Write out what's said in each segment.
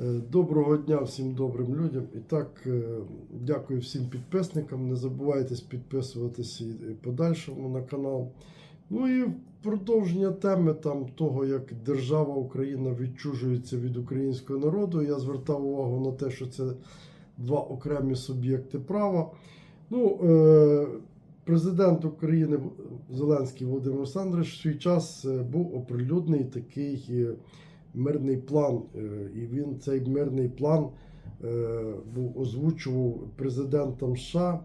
Е, Доброго дня всім добрим людям. І так, е, дякую всім підписникам. Не забувайте підписуватися і подальшому на канал. Ну і продовження теми там того, як держава Україна відчужується від українського народу. Я звертав увагу на те, що це два окремі суб'єкти права. Ну, е, президент України Зеленський Володимир Олександрович в свій час був оприлюднений такий мирний план. е, І він цей мирний план е, був озвучував президентом США,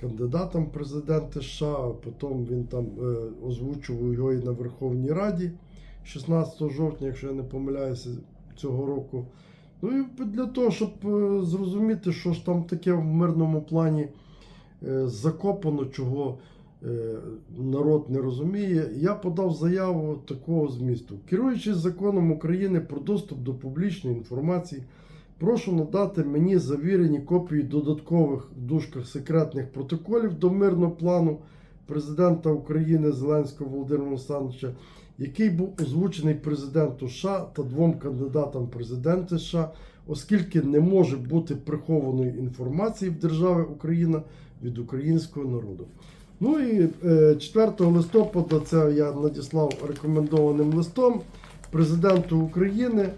кандидатом в президенти США. Потім він там е, озвучував його і на Верховній Раді 16 жовтня, якщо я не помиляюся, цього року. Ну і для того, щоб е, зрозуміти, що ж там таке в мирному плані е, закопано, чого е, народ не розуміє, я подав заяву такого змісту. Керуючись законом України про доступ до публічної інформації, прошу надати мені завірені копії додаткових в дужках секретних протоколів до мирного плану президента України Зеленського Володимира Олександровича, який був озвучений президенту США та двом кандидатам в президенти США, оскільки не може бути прихованої інформації в державі Україна від українського народу. Ну і е, 4 листопада це я надіслав рекомендованим листом президенту України,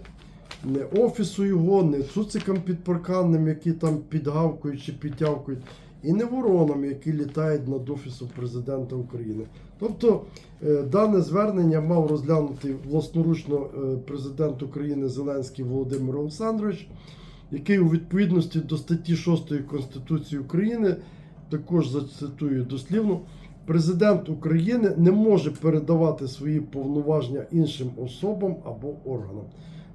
не офісу його, не цуцикам підпарканним, які там підгавкують чи підтявкують, і не воронам, які літають над офісом президента України. Тобто е, дане звернення мав розглянути власноручно е, президент України Зеленський Володимир Олександрович, який у відповідності до статті 6 Конституції України також зацитую дослівно. Президент України не може передавати свої повноваження іншим особам або органам.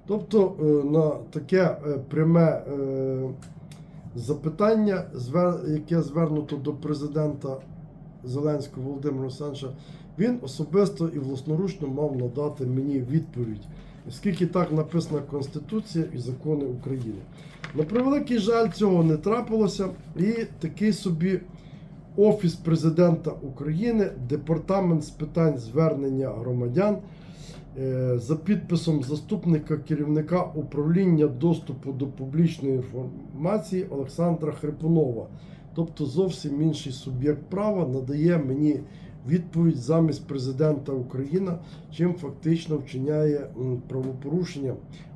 Тобто е, на таке е, пряме е, запитання, яке звернуто до президента Зеленського Володимира Олександровича, він особисто і власноручно мав надати мені відповідь, оскільки так написана Конституція і закони України. На превеликий жаль, цього не трапилося, і такий собі Офіс президента України, департамент з питань звернення громадян е, за підписом заступника керівника управління доступу до публічної інформації Олександра Хрипунова. Тобто зовсім інший суб'єкт права надає мені відповідь замість президента України, чим фактично вчиняє правопорушення,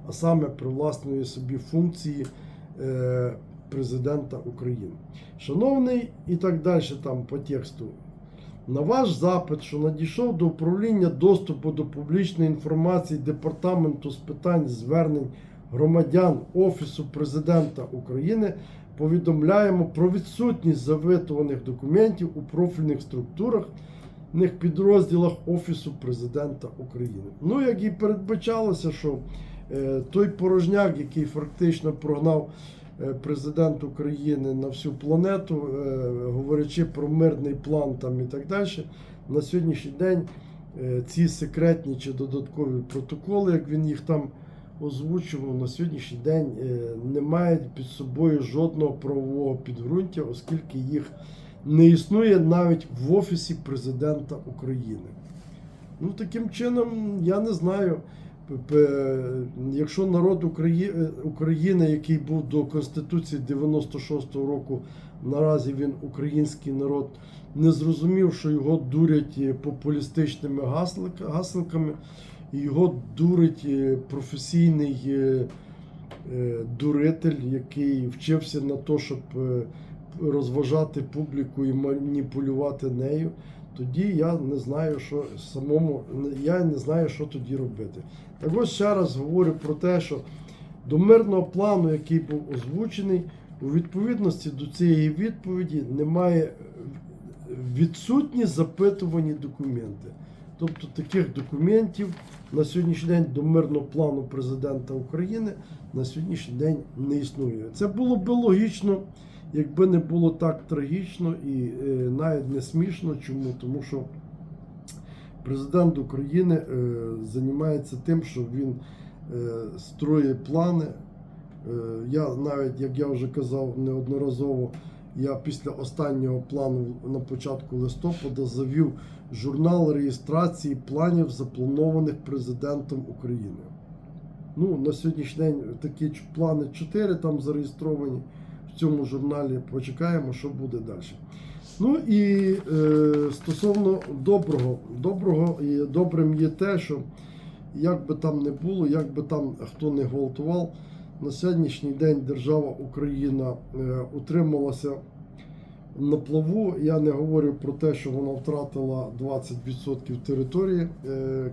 а саме привласнює собі функції е, президента України. Шановний і так далі там по тексту. На ваш запит, що надійшов до управління доступу до публічної інформації Департаменту з питань звернень громадян Офісу президента України, повідомляємо про відсутність завитуваних документів у профільних структурах підрозділах Офісу президента України. Ну, як і передбачалося, що е, той порожняк, який фактично прогнав е, президент України на всю планету, е, говорячи про мирний план там і так далі, на сьогоднішній день ці секретні чи додаткові протоколи, як він їх там озвучував, на сьогоднішній день не мають під собою жодного правового підґрунтя, оскільки їх не існує навіть в Офісі президента України. Ну, таким чином, я не знаю. Якщо народ України, який був до Конституції 96-го року, наразі він український народ, не зрозумів, що його дурять е, популістичними гаслик- гасликами, його дурить е, професійний е, дуритель, який вчився на те, щоб розважати публіку і маніпулювати нею, тоді я не знаю, що самому я не знаю, що тоді робити. Так ось ще раз говорю про те, що до мирного плану, який був озвучений, у відповідності до цієї відповіді немає відсутні запитувані документи. Тобто таких документів на сьогоднішній день до мирного плану президента України на сьогоднішній день не існує. Це було б логічно, якби не було так трагічно і е, навіть не смішно. Чому? Тому що президент України е, займається тим, що він е, строїть плани. Я навіть, як я вже казав неодноразово, я після останнього плану на початку листопада завів журнал реєстрації планів, запланованих президентом України. Ну, на сьогоднішній день такі плани 4 там зареєстровані в цьому журналі. Почекаємо, що буде далі. Ну і е, стосовно доброго, доброго і добрим є те, що як би там не було, як би там хто не гвалтував, на сьогоднішній день держава Україна е, утрималася на плаву. Я не говорю про те, що вона втратила 20% території е,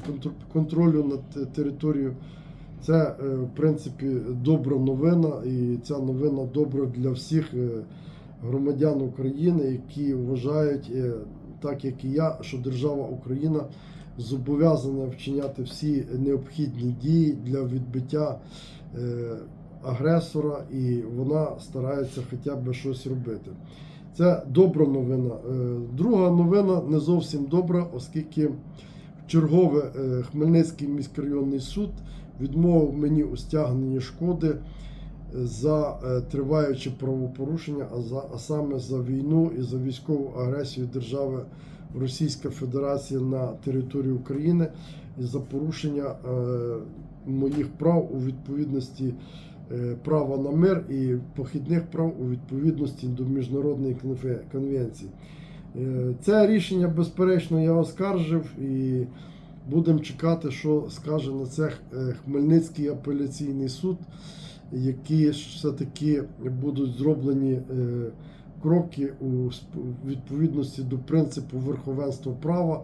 контролю над територією. Це, е, в принципі, добра новина, і ця новина добра для всіх е, громадян України, які вважають, е, так як і я, що держава Україна зобов'язана вчиняти всі необхідні дії для відбиття агресора, і вона старається хоча б щось робити. Це добра новина. Друга новина не зовсім добра, оскільки чергове Хмельницький міськрайонний суд відмовив мені у стягненні шкоди за е, триваюче правопорушення, а, за, а саме за війну і за військову агресію держави Російська Федерація на території України і за порушення е, моїх прав у відповідності е, права на мир і похідних прав у відповідності до міжнародної конвенції. Е, Це рішення, безперечно, я оскаржив і будемо чекати, що скаже на це е, Хмельницький апеляційний суд, які все-таки будуть зроблені е, кроки у відповідності до принципу верховенства права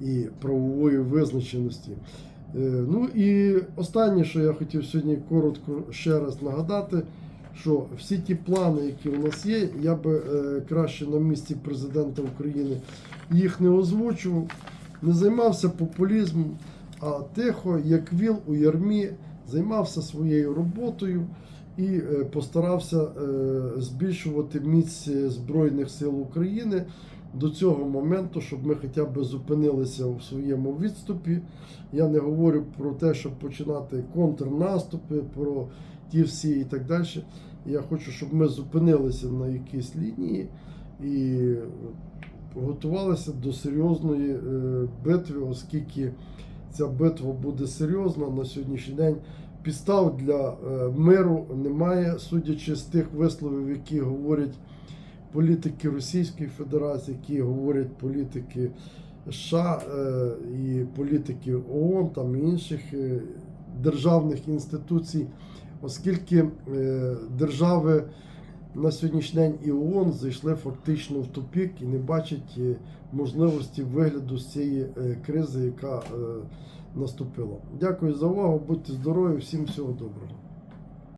і правової визначеності. Е, Ну і останнє, що я хотів сьогодні коротко ще раз нагадати, що всі ті плани, які у нас є, я би краще на місці президента України їх не озвучував, не займався популізмом, а тихо, як віл у ярмі, займався своєю роботою і е, постарався е, збільшувати міць Збройних сил України до цього моменту, щоб ми хоча б зупинилися в своєму відступі. Я не говорю про те, щоб починати контрнаступи, про ті всі і так далі. Я хочу, щоб ми зупинилися на якійсь лінії і готувалися до серйозної е, битви, оскільки ця битва буде серйозна на сьогоднішній день. Підстав для е, миру немає, судячи з тих висловів, які говорять політики Російської Федерації, які говорять політики США е, і політики ООН там і інших державних інституцій, оскільки держави на сьогоднішній день і ООН зайшли фактично в тупік і не бачать е, можливості вигляду з цієї е, кризи, яка е, наступила. Дякую за увагу, будьте здорові, всім всього доброго.